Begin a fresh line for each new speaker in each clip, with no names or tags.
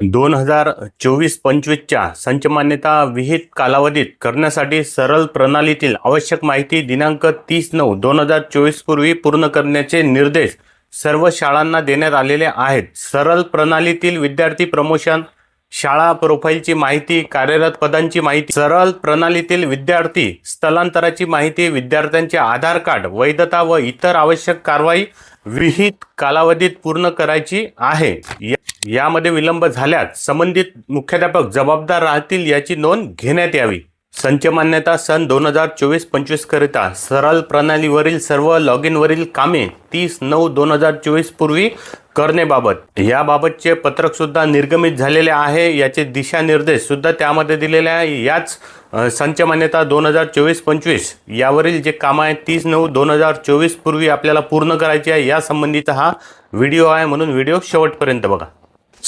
दोन हजार चोवीस पंचवीसच्या संचमान्यता विहित कालावधीत करण्यासाठी सरळ प्रणालीतील आवश्यक माहिती दिनांक तीस नऊ दोन हजार चोवीस पूर्वी पूर्ण करण्याचे निर्देश सर्व शाळांना देण्यात आलेले आहेत. सरळ प्रणालीतील विद्यार्थी प्रमोशन शाळा प्रोफाईलची माहिती कार्यरत पदांची माहिती सरळ प्रणालीतील विद्यार्थी स्थलांतराची माहिती विद्यार्थ्यांचे आधार कार्ड वैधता व इतर आवश्यक कारवाई विहित कालावधीत पूर्ण करायची आहे. या- यामध्ये विलंब झाल्यास संबंधित मुख्याध्यापक जबाबदार राहतील याची नोंद घेण्यात यावी. संच मान्यता सन दोन हजार चोवीस पंचवीस करिता सरळ प्रणालीवरील सर्व लॉग इनवरील कामे तीस नऊ दोन हजार चोवीस पूर्वी करण्याबाबत. याबाबतचे पत्रक सुद्धा निर्गमित झालेले आहे याचे दिशानिर्देश सुद्धा त्यामध्ये दिलेले आहे. याच संच मान्यता दोन हजार चोवीस पंचवीस यावरील जे काम आहे तीस नऊ दोन हजार चोवीस पूर्वी आपल्याला पूर्ण करायचे आहे या संबंधीचा हा व्हिडिओ आहे म्हणून व्हिडिओ शेवटपर्यंत बघा.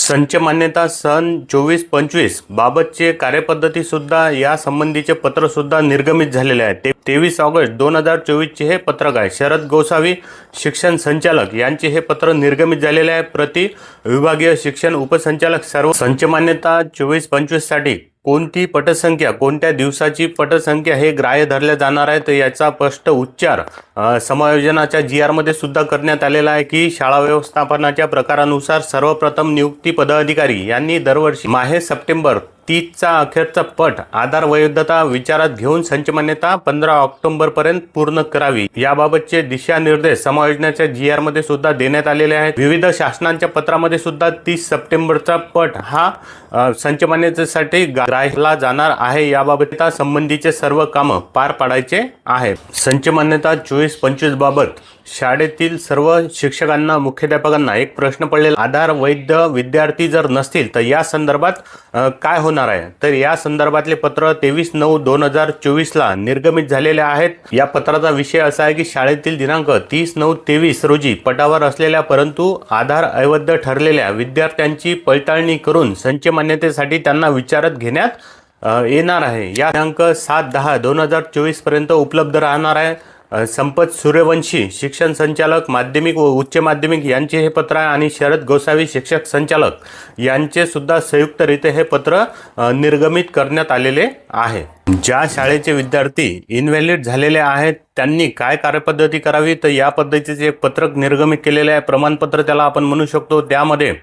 संच मान्यता सन चोवीस पंचवीस बाबतचे कार्यपद्धतीसुद्धा यासंबंधीचे पत्रसुद्धा निर्गमित झालेले आहे ते तेवीस ऑगस्ट दोन हजार चोवीसचे हे पत्रक आहे. शरद गोसावी शिक्षण संचालक यांचे हे पत्र निर्गमित झालेले आहे. प्रति विभागीय शिक्षण उपसंचालक सर्व संच मान्यता चोवीस पंचवीससाठी कोणती पटसंख्या कोणत्या दिवसाची पटसंख्या हे ग्राह्य धरल्या जाणार आहे तर याचा स्पष्ट उच्चार समायोजनाच्या जी आरमध्ये सुद्धा करण्यात आलेला आहे की शाळा व्यवस्थापनाच्या प्रकारानुसार सर्वप्रथम नियुक्ती पदाधिकारी यांनी दरवर्षी माहे सप्टेंबर तीसचा अखेरचा पट आधार वैधता विचारात घेऊन संचमान्यता पंधरा ऑक्टोबर पर्यंत पूर्ण करावी याबाबतचे दिशानिर्देश समायोजनाच्या जी आरमध्ये सुद्धा देण्यात आलेले आहेत. विविध शासनांच्या पत्रामध्ये सुद्धा तीस सप्टेंबरचा पट हा संचमान्यतेसाठी संच जाणार आहे. याबाबत संबंधीचे सर्व कामं पार पाडायचे आहे संचमान्यता चोवीस चोवीस पंचवीसबाबत शाळेतील सर्व शिक्षकांना मुख्याध्यापकांना एक प्रश्न पडलेला. आधार वैध विद्यार्थी जर नसतील तर या संदर्भात काय होणार आहे? तर या संदर्भातले पत्र तेवीस नऊ दोन हजार चोवीसला निर्गमित झालेले आहेत. या पत्राचा विषय असा आहे की शाळेतील दिनांक तीस नऊ तेवीस रोजी पटावर असलेल्या परंतु आधार अवैध ठरलेल्या विद्यार्थ्यांची पडताळणी करून संच मान्यतेसाठी त्यांना विचारत घेण्यात येणार आहे. या दिनांक सात दहा दोन हजार चोवीसपर्यंत उपलब्ध राहणार आहे. संपत सूर्यवंशी शिक्षण संचालक माध्यमिक व उच्च माध्यमिक यांचे हे पत्र आहे आणि शरद गोसावी शिक्षक संचालक यांचे सुद्धा संयुक्तरित्या हे पत्र निर्गमित करण्यात आलेले आहे. ज्या शाळेचे विद्यार्थी इनव्हॅलिड झालेले आहेत त्यांनी काय कार्यपद्धती करावी? तर या पद्धतीचे एक पत्रक निर्गमित केलेले आहे. प्रमाणपत्र त्याला आपण म्हणू शकतो. त्यामध्ये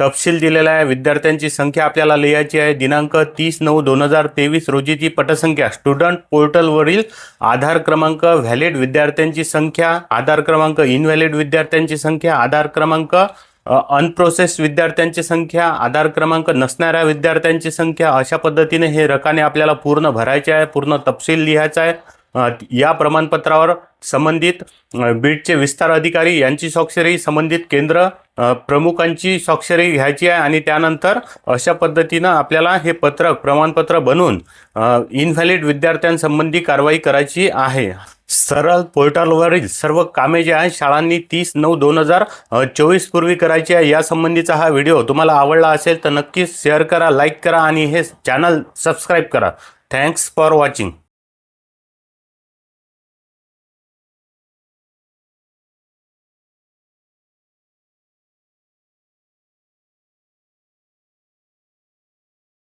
तपशील दिलेला आहे. विद्यार्थ्यांची संख्या आपल्याला लिहायची आहे. दिनांक तीस नऊ दोन हजार तेवीस रोजीची पटसंख्या. स्टुडंट पोर्टलवरील आधार क्रमांक व्हॅलिड विद्यार्थ्यांची संख्या आधार क्रमांक इनव्हॅलिड विद्यार्थ्यांची संख्या आधार क्रमांक अनप्रोसेस विद्यार्थ्यांची संख्या आधार क्रमांक नसणाऱ्या विद्यार्थ्यांची संख्या अशा पद्धतीने हे रकाने आपल्याला पूर्ण भरायचे आहे पूर्ण तपशील लिहायचा आहे. या प्रमाणपत्रावर संबंधित बीडचे विस्तार अधिकारी यांची स्वाक्षरी संबंधित केंद्र प्रमुखांची स्वाक्षरी घ्यायची आहे आणि त्यानंतर अशा पद्धतीनं आपल्याला हे पत्रक प्रमाणपत्र बनवून इनव्हॅलिड विद्यार्थ्यांसंबंधी कारवाई करायची आहे. सरळ पोर्टलवरील सर्व कामे जे आहे शाळांनी तीस नऊ दोन हजार चोवीस पूर्वी करायची आहे. या संबंधीचा हा व्हिडिओ तुम्हाला आवडला असेल तर नक्कीच शेअर करा लाईक करा आणि हे चॅनल सबस्क्राईब करा. Thanks for watching